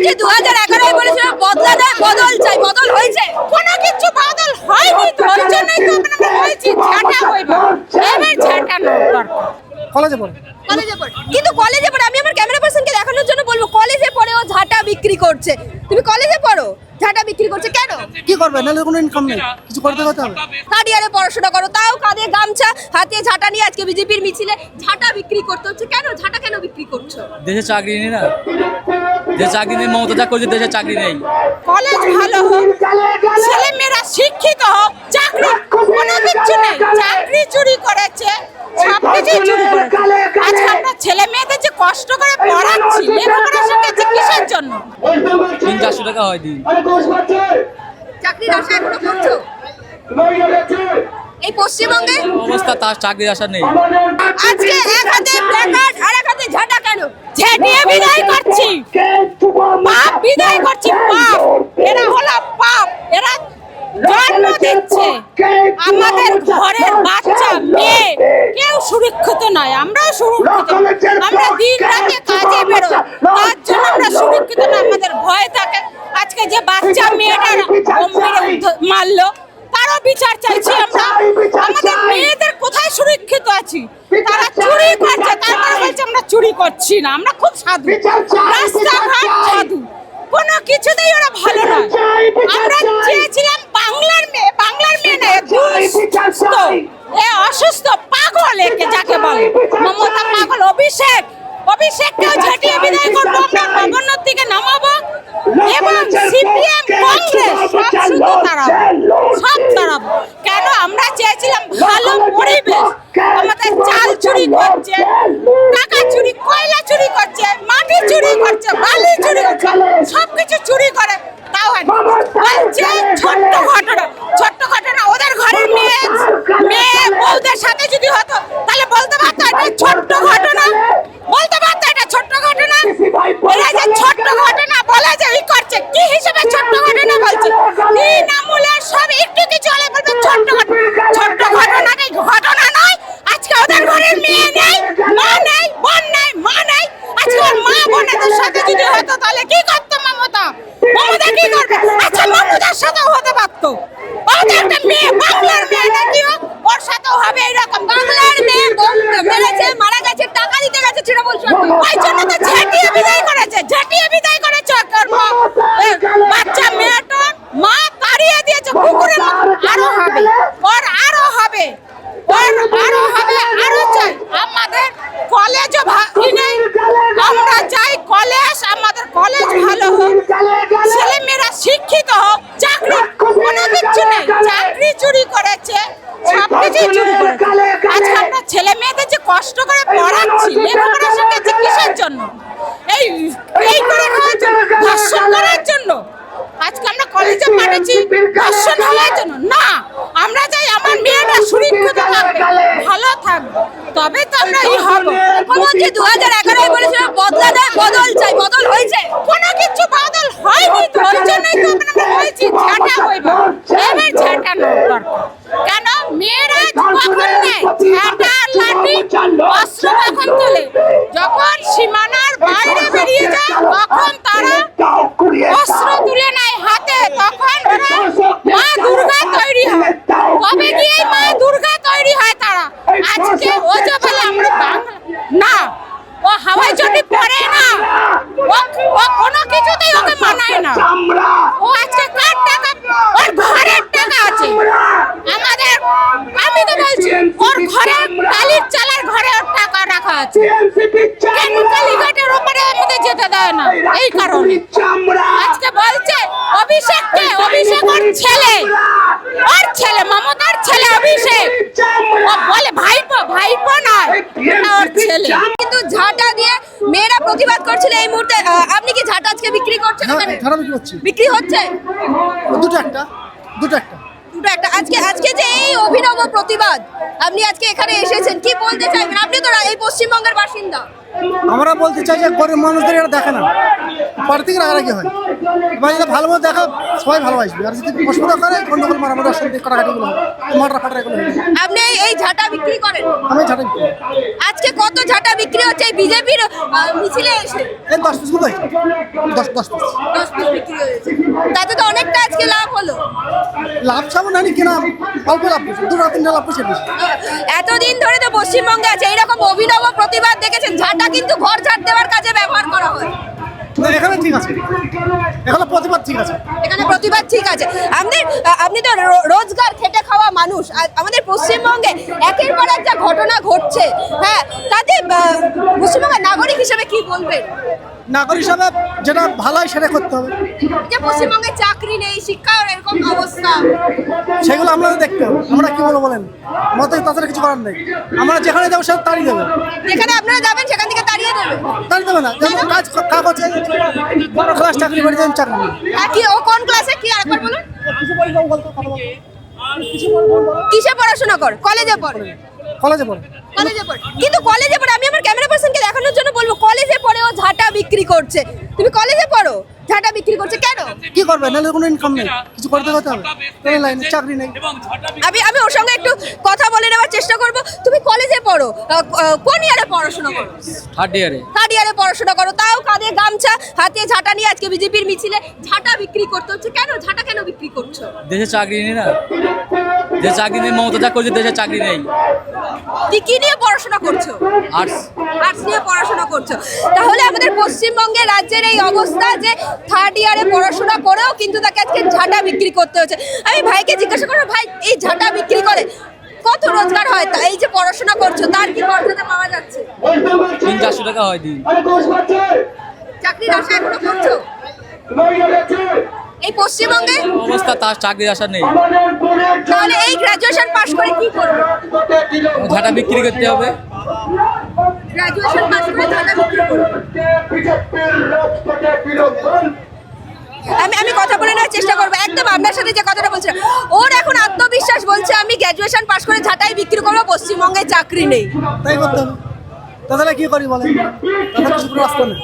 মুখ্যমন্ত্রী দু হাজার এগারোয় বলেছিল বদলা দেয় বদল চাই বদল হয়েছে। কোনো কিছু বদল হয়নি তো ওই জন্যই তো আমরা বলছি ঝাঁটা হইব এবার ঝাঁটানো কলেজে পড়ে। কলেজে পড়ে। কিন্তু কলেজে পড়ে আমি আমার ক্যামেরা পার্সনকে দেখানোর জন্য বলব কলেজে পড়ে ও ঝাঁটা বিক্রি করছে। তুমি কলেজে পড়ো ঝাঁটা বিক্রি করছে কেন? কি করবে? নাহলে কোনো ইনকাম নেই। কিছু করতে করতে হবে। থার্ড ইয়ারে পড়াশোনা করো তাও কাঁধে গামছা হাতে ঝাঁটা নিয়ে আজকে বিজেপির মিছিলে ঝাঁটা বিক্রি করতে হচ্ছে। কেন? ঝাঁটা কেন বিক্রি করছ? দেশে চাকরি নেই না? দেশে চাকরি নেই মমতা যা করছে দেশে চাকরি নেই। কলেজ ভালো হোক ছেলে মেয়েরা শিক্ষিত হোক চাকরি কোনো কিছু নেই। চাকরি চুরি করেছে সব চুরি করেছে। আজকে আমরা ছেলে মেয়েদের যে কষ্ট করে পড়াচ্ছি লেখাপড়া শিখেছি কিসের জন্য? তিন চারশো টাকা হয় দিন। চাকরির আশা এখনও করছ? এই পশ্চিমবঙ্গে? অবস্থা তার চাকরির আশা নেই। আজকে এক হাতে প্ল্যাকার্ড আর এক হাতে ঝাঁটা কেন ঝেঁটিয়ে বিদায় করছি পাপ বিদায় করছি পাপ এরা হলো পাপ এরা জন্ম দিচ্ছে আমাদের ঘরের বাচ্চা মেয়ে কেউ সুরক্ষিত নয় আমরা দিন রাতে কাজে বেরোই। তার জন্য আমরা সুরক্ষিত না আমাদের ভয় থাকে। আজকে যে বাচ্চা মেয়েটা বোম মেরে উদ্ধ- মারলো তারও বিচার চাইছি আমরা। আমাদের মেয়েদের কোথায় সুরক্ষিত আছি? তারা চুরি করছে তারপরে বলছে আমরা চুরি করছি না আমরা খুব সাধু। রাস্তাঘাট সাধু। কোনো কিছুতেই ওরা ভালো নয়। আমরা চেয়েছিলাম বাংলার মেয়ে বাংলার মেয়ে না এ অসুস্থ পাগল একে যাকে বলে। মমতা অভিষেককেও ঝাঁটিয়ে বিদায় করব আমরা নবন্নর দিকে নামাবো এবং সিপিএম কংগ্রেস সব শুধু তাড়াবো সব তাড়াবো কেন আমরা চেয়েছিলাম ভালো পরিবেশ। আমাদের চাল চুরি করছে টাকা চুরি কয়লা চুরি করছে মাটি চুরি করছে বালি চুরি করছে সবকিছু চুরি করে তাও হয় না। বলছে ছোট্ট ঘটনা ছোট্ট ঘটনা ওদের ঘরের মেয়ে মেয়ে বউদের সাথে যদি হতো তাহলে বলতে পারতো এটা ছোট্ট ঘটনা বলতে পারতো এটা ছোট্ট ঘটনা এরা যে ছোট্ট ঘটনা বলে যে ই করছে কি হিসেবে ছোট্ট ঘটনা বলছে তৃণমূলের সব একটু কিছু হলে বলবে ছোট্ট ঘটনা ছোট্ট ঘটনাটাই ঘটনা নয় আজকে ওদের ঘরের মেয়ে নেই মা নেই বোন নেই মা নেই আজকে ওর মা বোনেদের সাথে যদি হতো তাহলে কি করতো মমতা মমতা কি করবে আচ্ছা মমতার সাথেও হতে পারতো ও তো একটা বাংলার মেয়ে নাকি ওর সাথেও হবে এরকম বাংলার মেয়ে মেরেছে, মারা গেছে, টাকা দিতে গেছে তৃণমূল ওই জন্য তো ঝাঁটিয়ে বিদায় করেছে, ঝাঁটিয়ে বিদায় করেছে ওর মা এ, বাচ্চা মেয়েটা মা তাড়িয়ে দিয়েছে কুকুরের মতো আরও হবে ওর আরও হবে ওর আরও হবে আরও চাই আমাদের কলেজও ভালো নেই আমরা চাই কলেজ আমাদের কলেজ ভালো হোক ছেলে মেয়েরা শিক্ষিত হোক চাকরি কোনো কিছু নেই চাকরি চুরি করেছে। সব চুরি করেছে। আজকে আমরা ছেলে মেয়েদের যে কষ্ট করে পড়াচ্ছি লেখাপড়া শিখেছি কিসের জন্য? এই এই করে খাওয়ার জন্য ধর্ষণ করার জন্য। আজকে আমরা কলেজে পাঠাচ্ছি ধর্ষণ হওয়ার জন্য। না আমরা চাই আমার মেয়েটা সুরক্ষিত থাকবে। ভালো থাকবে তবে তো আমরা এই হব। মুখ্যমন্ত্রী দু হাজার এগারোয় বলেছিল বদলা দেয় বদল চাই বদল হয়েছে। কোনো কিছু বদল হয়নি তো ওই জন্যই তো আমরা বলছি ঝাঁটা হইব এবার ঝাঁটানো দরকার কেন মেয়েরা কখন নেয় ঝাঁটা লাঠি অস্ত্র কখন তোলে যখন সীমানার বাইরে বেরিয়ে যায় তখন তারা অস্ত্র তুলে নেয় হাতে তখন ওরা মা দুর্গা তৈরি হয় তবে গিয়ে মা দুর্গা তৈরি হয় তারা আজকে ও যে বলে আমরা বাংলা না ও হাওয়াই চটি পরে না ও ও কোনো কিছুতেই ওকে মানায় না। ও আজকে কার টাকা? ওর ঘরের টাকা আছে। আমাদের আমি তো বলছি ওর ঘরে কালির চালার ঘরে ওর টাকা রাখা আছে। কেন কালীঘাটের ওপরে আমাদের যেতে দেয় না? এই কারণে। আজকে বলছে অভিষেককে অভিষেক ওর ছেলে। ওর ছেলে মমতার ছেলে অভিষেক। বলে ভাইপো ভাইপো নয় ওর ছেলে। কিন্তু ঝাঁটা দিয়ে মেয়েরা প্রতিবাদ করছিল এই মুহূর্তে। আপনি কি ঝাঁটা আজকে বিক্রি করছেন বিক্রি হচ্ছে? দুটো একটা দুটো একটা। দুটো একটা। আজকে আজকে যে এই অভিনব প্রতিবাদ আপনি আজকে এখানে এসেছেন কি বলতে চাইবেন? আপনি তো এই পশ্চিমবঙ্গের বাসিন্দা। আমরা বলতে চাই যে গরিব মানুষদের এটা দেখে না। পার থেকে রাগারাগি হয়। এবার যদি ভালো মতো দেখা সবাই ভালোবাসবে। আর যদি অসুবিধা করে গন্ডগোল মারামারি অশান্তি কাটাকাটিগুলো হবে মারা ফাটা এগুলো আপনি এই- ঝাঁটা বিক্রি করেন? আমি ছাড়াই আজকে কত ঝাঁটা বিক্রি হচ্ছে? এই বিজেপির মিছিলে এসে? এই দশ পিস হয়েছে। দশ দশ পিস। দশ পিস বিক্রি হয়েছে। তাতে তো অনেকটা আজকে লাভ হলো? লাভ কিনা অল্প লাভ করছে দু রাত লাভ করছে এতদিন ধরে তো পশ্চিমবঙ্গে আছে এইরকম অভিনব প্রতিবাদ দেখেছেন ঝাঁটা কিন্তু ঘর ঝাড় দেওয়ার কাজে ব্যবহার করা হয়। এখানে ঠিক আছে। এখানে প্রতিবাদ ঠিক আছে। এখানে প্রতিবাদ ঠিক আছে। আপনি আপনি তো রোজগার খেটে খাওয়া মানুষ। আমাদের পশ্চিমবঙ্গে একের পর এক যা ঘটনা ঘটছে। হ্যাঁ তাতে আহ, পশ্চিমবঙ্গের নাগরিক হিসেবে কি বলবেন নাগরিক হিসাবে যেটা ভালো হয় সেটা করতে হবে। যে পশ্চিমবঙ্গে চাকরি নেই শিক্ষার এরকম অবস্থা। সেগুলো আমরা দেখতে হবে। আমরা কি বলব বলেন? আমাদের তাছাড়া কিছু করার নেই। আমরা যেখানে যাব তাড়িয়ে দেবে। যেখানে আপনারা যাবেন সেখান থেকে তাড়িয়ে দেবে। তাড়িয়ে দেবে না। যেমন কাজ বড় ক্লাস চাকরি বাড়ি চাকরি কি ও কোন ক্লাসে কি আরেকবার বলুন। কিসে পড়াশোনা কর? কলেজে পড়ে। কলেজে পড়ে। কলেজে পড়ে। কিন্তু কলেজে পড়ে আমি আমার পার্সনকে দেখানোর জন্য বলব কলেজে পড়ে ও ঝাঁটা বিক্রি করছে। তুমি কলেজে পড়ো ঝাঁটা বিক্রি করছে কেন? কি করবে? নাহলে কোনো ইনকাম নেই। কিছু করতে করতে হবে। কোনো লাইনে চাকরি নেই। আমি আমি ওর সঙ্গে একটু কথা বলে নেওয়ার চেষ্টা করব। তুমি কলেজে পড়ো কোন ইয়ারে পড়াশোনা করো? থার্ড ইয়ারে থার্ড ইয়ারে পড়াশোনা করো। তাও কাঁধে গামছা হাতে ঝাঁটা নিয়ে আজকে বিজেপির মিছিলে ঝাঁটা বিক্রি করতে হচ্ছে। কেন? ঝাঁটা কেন বিক্রি করছ? দেশে চাকরি নেই না। দেশে চাকরি নেই মমতা যা করছে দেশে চাকরি নেই। কি নিয়ে পড়াশোনা করছ? আর্টস আর্টস নিয়ে পড়াশোনা করছ। তাহলে আমাদের পশ্চিমবঙ্গে রাজ্যের এই অবস্থা যে থার্ড ইয়ারে পড়াশোনা করেও কিন্তু তাকে আজকে ঝাঁটা বিক্রি করতে হচ্ছে। আমি ভাইকে জিজ্ঞাসা করব ভাই এই ঝাঁটা বিক্রি করে কত রোজগার হয় তা? এই যে পড়াশোনা করছ তার কি মর্যাদা পাওয়া যাচ্ছে? তিন চারশো টাকা হয় দিন। চাকরির আশা এখনও করছ? এই পশ্চিমবঙ্গে? অবস্থা তার চাকরির আশা নেই। তাহলে এই গ্রাজুয়েশন পাশ করে কি করবে? ঝাঁটা বিক্রি করতে হবে। গ্রাজুয়েশন পাশ করে ঝাঁটা বিক্রি করবে। আমি আমি কথা বলে নেওয়ার চেষ্টা করব। একদম আপনার সাথে যে কথাটা বলছিলাম ওর এখন আত্মবিশ্বাস বলছে আমি গ্র্যাজুয়েশন পাশ করে ঝাঁটাই বিক্রি করব পশ্চিমবঙ্গে চাকরি নেই। তাই করতে হবে। তাহলে কি করি বলেন? তাহলে কিছু করে আসতে নেই।